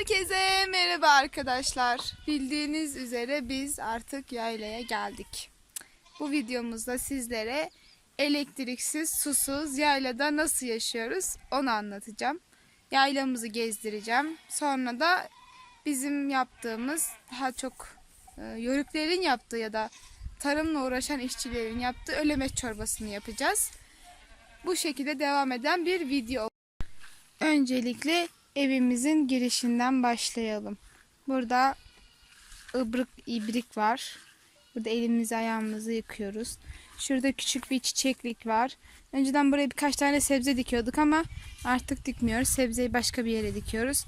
Herkese merhaba arkadaşlar. Bildiğiniz üzere biz artık yaylaya geldik. Bu videomuzda sizlere elektriksiz, susuz yaylada nasıl yaşıyoruz onu anlatacağım. Yaylamızı gezdireceğim. Sonra da bizim yaptığımız daha çok e, yörüklerin yaptığı ya da tarımla uğraşan işçilerin yaptığı ölemet çorbasını yapacağız. Bu şekilde devam eden bir video Öncelikle evimizin girişinden başlayalım. Burada ıbrık ibrik var. Burada elimizi ayağımızı yıkıyoruz. Şurada küçük bir çiçeklik var. Önceden buraya birkaç tane sebze dikiyorduk ama artık dikmiyoruz. Sebzeyi başka bir yere dikiyoruz.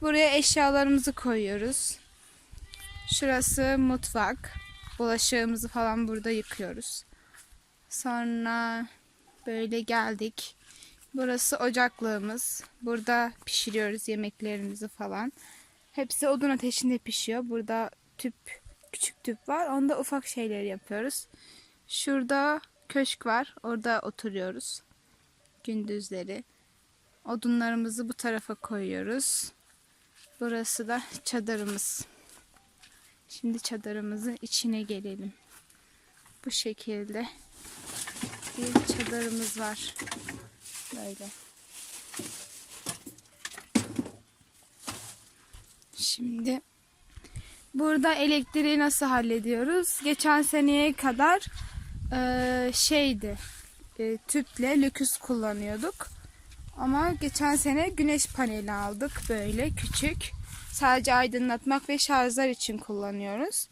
Buraya eşyalarımızı koyuyoruz. Şurası mutfak. Bulaşığımızı falan burada yıkıyoruz. Sonra böyle geldik. Burası ocaklığımız. Burada pişiriyoruz yemeklerimizi falan. Hepsi odun ateşinde pişiyor. Burada tüp, küçük tüp var. Onda ufak şeyler yapıyoruz. Şurada köşk var. Orada oturuyoruz. Gündüzleri. Odunlarımızı bu tarafa koyuyoruz. Burası da çadırımız. Şimdi çadırımızın içine gelelim. Bu şekilde bir çadırımız var. Böyle. Şimdi burada elektriği nasıl hallediyoruz? Geçen seneye kadar eee, şeydi e, tüple lüküs kullanıyorduk. Ama geçen sene güneş paneli aldık böyle küçük. Sadece aydınlatmak ve şarjlar için kullanıyoruz.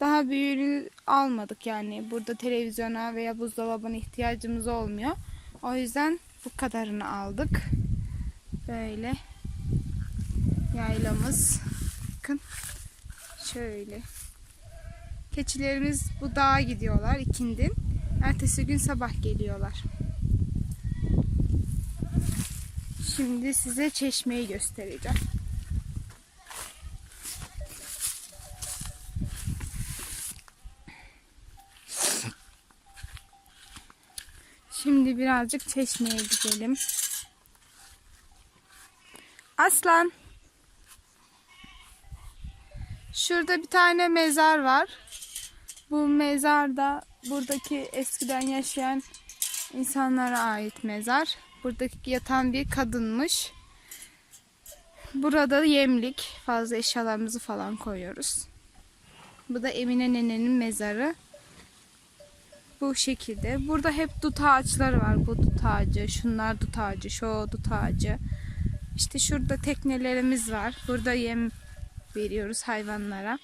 Daha büyüğünü almadık yani. Burada televizyona veya buzdolabına ihtiyacımız olmuyor. O yüzden bu kadarını aldık. Böyle yaylamız. Bakın şöyle. Keçilerimiz bu dağa gidiyorlar ikindin. Ertesi gün sabah geliyorlar. Şimdi size çeşmeyi göstereceğim. Şimdi birazcık çeşmeye gidelim. Aslan. Şurada bir tane mezar var. Bu mezar da buradaki eskiden yaşayan insanlara ait mezar. Buradaki yatan bir kadınmış. Burada yemlik. Fazla eşyalarımızı falan koyuyoruz. Bu da Emine nenenin mezarı. Bu şekilde. Burada hep dut ağaçları var. Bu dut ağacı, şunlar dut ağacı, şu dut ağacı. İşte şurada teknelerimiz var. Burada yem veriyoruz hayvanlara.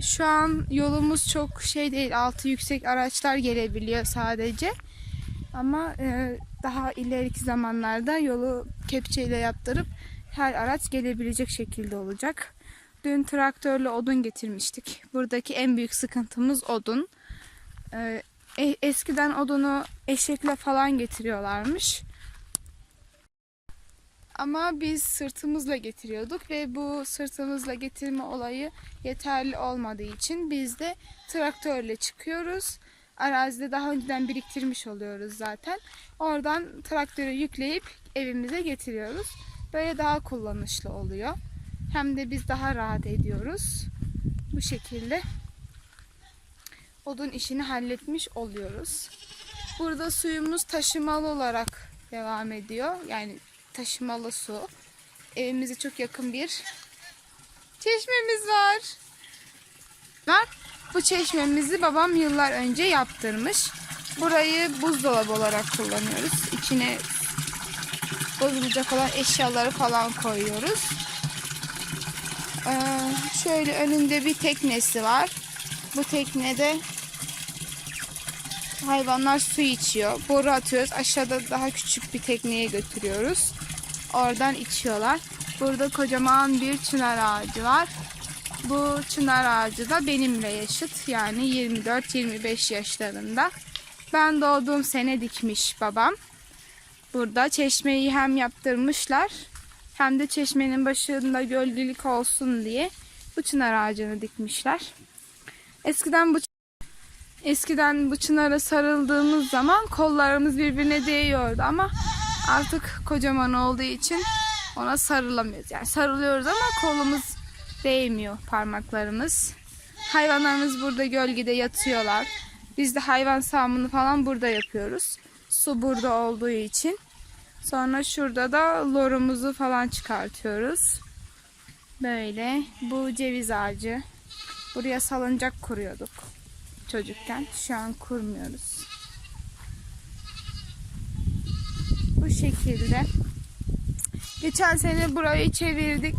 Şu an yolumuz çok şey değil. Altı yüksek araçlar gelebiliyor sadece. Ama e, daha ileriki zamanlarda yolu kepçeyle yaptırıp her araç gelebilecek şekilde olacak. Dün traktörle odun getirmiştik. Buradaki en büyük sıkıntımız odun. Ee, e- eskiden odunu eşekle falan getiriyorlarmış. Ama biz sırtımızla getiriyorduk ve bu sırtımızla getirme olayı yeterli olmadığı için biz de traktörle çıkıyoruz. Arazide daha önceden biriktirmiş oluyoruz zaten. Oradan traktöre yükleyip evimize getiriyoruz. Böyle daha kullanışlı oluyor. Hem de biz daha rahat ediyoruz. Bu şekilde odun işini halletmiş oluyoruz. Burada suyumuz taşımalı olarak devam ediyor. Yani taşımalı su. Evimize çok yakın bir çeşmemiz var. Var. Bu çeşmemizi babam yıllar önce yaptırmış. Burayı buzdolabı olarak kullanıyoruz. İçine bozulacak olan eşyaları falan koyuyoruz. Ee, şöyle önünde bir teknesi var. Bu teknede hayvanlar su içiyor. Boru atıyoruz. Aşağıda daha küçük bir tekneye götürüyoruz. Oradan içiyorlar. Burada kocaman bir çınar ağacı var. Bu çınar ağacı da benimle yaşıt. Yani 24-25 yaşlarında. Ben doğduğum sene dikmiş babam. Burada çeşmeyi hem yaptırmışlar hem de çeşmenin başında gölgelik olsun diye bu çınar ağacını dikmişler. Eskiden bu eskiden bu çınara sarıldığımız zaman kollarımız birbirine değiyordu ama artık kocaman olduğu için ona sarılamıyoruz. Yani sarılıyoruz ama kolumuz değmiyor parmaklarımız. Hayvanlarımız burada gölgede yatıyorlar. Biz de hayvan sağımını falan burada yapıyoruz. Su burada olduğu için. Sonra şurada da lorumuzu falan çıkartıyoruz. Böyle. Bu ceviz ağacı. Buraya salıncak kuruyorduk çocukken. Şu an kurmuyoruz. Bu şekilde. Geçen sene burayı çevirdik.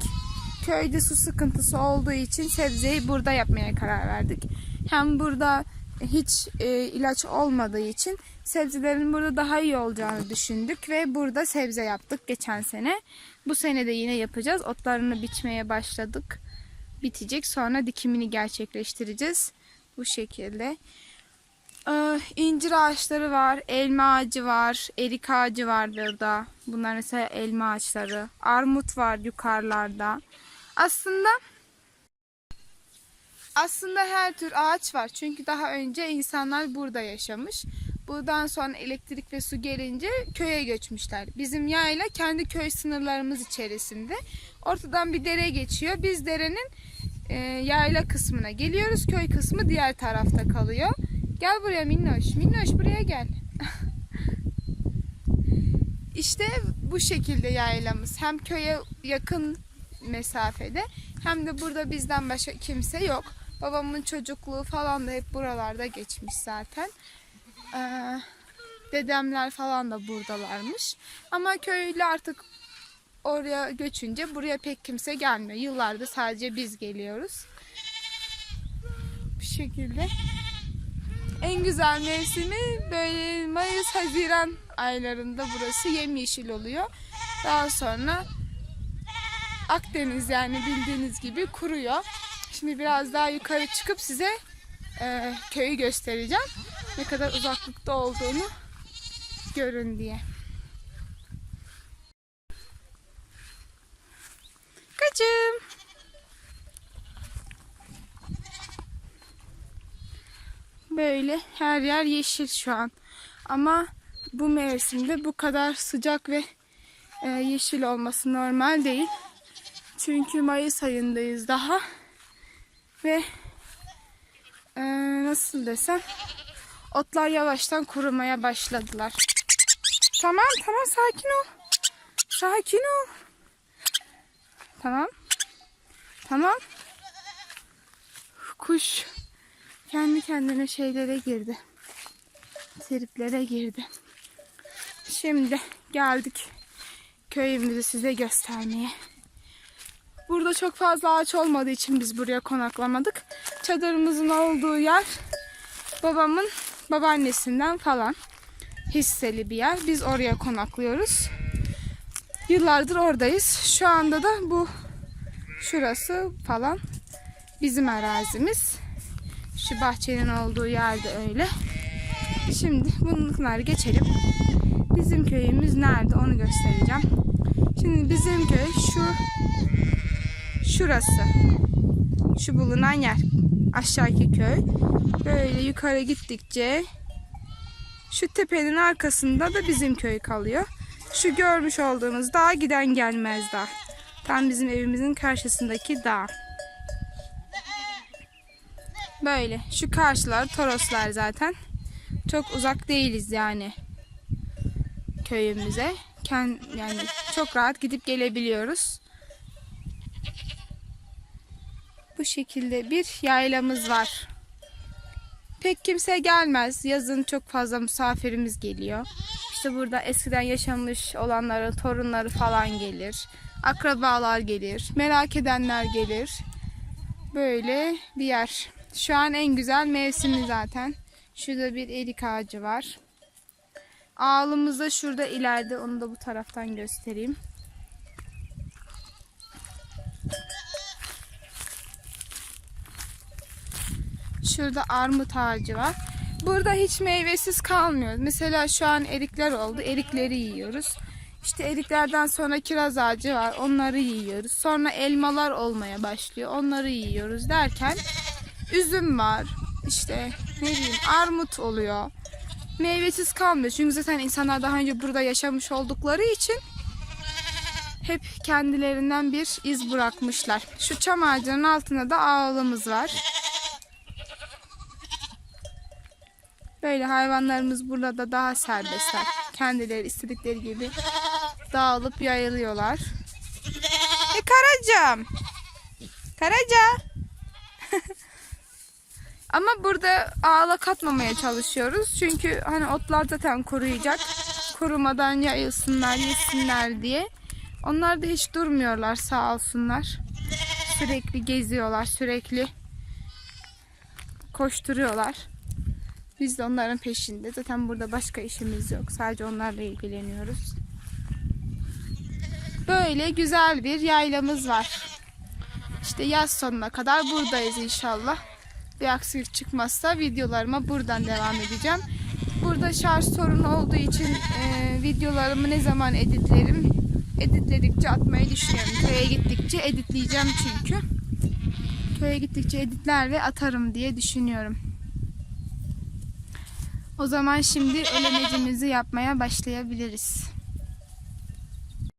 Köyde su sıkıntısı olduğu için sebzeyi burada yapmaya karar verdik. Hem burada hiç e, ilaç olmadığı için sebzelerin burada daha iyi olacağını düşündük ve burada sebze yaptık geçen sene. Bu sene de yine yapacağız. Otlarını biçmeye başladık. Bitecek. Sonra dikimini gerçekleştireceğiz. Bu şekilde. Ee, incir ağaçları var, elma ağacı var, erik ağacı var burada. Bunlar mesela elma ağaçları. Armut var yukarılarda. Aslında aslında her tür ağaç var. Çünkü daha önce insanlar burada yaşamış. Buradan sonra elektrik ve su gelince köye göçmüşler. Bizim yayla kendi köy sınırlarımız içerisinde. Ortadan bir dere geçiyor. Biz derenin e, yayla kısmına geliyoruz. Köy kısmı diğer tarafta kalıyor. Gel buraya Minnoş. Minnoş buraya gel. işte bu şekilde yaylamız. Hem köye yakın mesafede hem de burada bizden başka kimse yok. Babamın çocukluğu falan da hep buralarda geçmiş zaten. Ee, dedemler falan da buradalarmış. Ama köylü artık oraya göçünce buraya pek kimse gelmiyor. Yıllardır sadece biz geliyoruz. Bu şekilde. En güzel mevsimi böyle Mayıs Haziran aylarında burası yemyeşil oluyor. Daha sonra Akdeniz yani bildiğiniz gibi kuruyor. Şimdi biraz daha yukarı çıkıp size e, köyü göstereceğim. Ne kadar uzaklıkta olduğunu görün diye. Kaçım. Böyle her yer yeşil şu an. Ama bu mevsimde bu kadar sıcak ve e, yeşil olması normal değil. Çünkü Mayıs ayındayız daha. Ve e, nasıl desem otlar yavaştan kurumaya başladılar. Tamam tamam sakin ol. Sakin ol. Tamam. Tamam. Kuş kendi kendine şeylere girdi. Triplere girdi. Şimdi geldik köyümüzü size göstermeye. Burada çok fazla ağaç olmadığı için biz buraya konaklamadık. Çadırımızın olduğu yer babamın babaannesinden falan hisseli bir yer. Biz oraya konaklıyoruz. Yıllardır oradayız. Şu anda da bu şurası falan bizim arazimiz. Şu bahçenin olduğu yerde öyle. Şimdi bunları geçelim. Bizim köyümüz nerede onu göstereceğim. Şimdi bizim köy şu şurası. Şu bulunan yer. Aşağıki köy. Böyle yukarı gittikçe şu tepenin arkasında da bizim köy kalıyor. Şu görmüş olduğunuz dağ giden gelmez dağ. Tam bizim evimizin karşısındaki dağ. Böyle. Şu karşılar Toroslar zaten. Çok uzak değiliz yani köyümüze. Yani çok rahat gidip gelebiliyoruz. Bu şekilde bir yaylamız var. Pek kimse gelmez. Yazın çok fazla misafirimiz geliyor. İşte burada eskiden yaşamış olanların torunları falan gelir. Akrabalar gelir. Merak edenler gelir. Böyle bir yer. Şu an en güzel mevsimi zaten. Şurada bir erik ağacı var. Ağlımız da şurada ileride. Onu da bu taraftan göstereyim. Şurada armut ağacı var. Burada hiç meyvesiz kalmıyor. Mesela şu an erikler oldu. Erikleri yiyoruz. İşte eriklerden sonra kiraz ağacı var. Onları yiyoruz. Sonra elmalar olmaya başlıyor. Onları yiyoruz derken üzüm var. İşte ne bileyim armut oluyor. Meyvesiz kalmıyor. Çünkü zaten insanlar daha önce burada yaşamış oldukları için hep kendilerinden bir iz bırakmışlar. Şu çam ağacının altında da ağılımız var. Böyle hayvanlarımız burada da daha serbestler. Kendileri istedikleri gibi dağılıp yayılıyorlar. E karacam. Karaca. Ama burada ağla katmamaya çalışıyoruz. Çünkü hani otlar zaten koruyacak. Kurumadan yayılsınlar, yesinler diye. Onlar da hiç durmuyorlar sağ olsunlar. Sürekli geziyorlar, sürekli koşturuyorlar. Biz de onların peşinde. Zaten burada başka işimiz yok. Sadece onlarla ilgileniyoruz. Böyle güzel bir yaylamız var. İşte yaz sonuna kadar buradayız inşallah. Bir aksilik çıkmazsa videolarıma buradan devam edeceğim. Burada şarj sorunu olduğu için e, videolarımı ne zaman editlerim? Editledikçe atmayı düşünüyorum. Köye gittikçe editleyeceğim çünkü. Köye gittikçe editler ve atarım diye düşünüyorum. O zaman şimdi ölemecimizi yapmaya başlayabiliriz.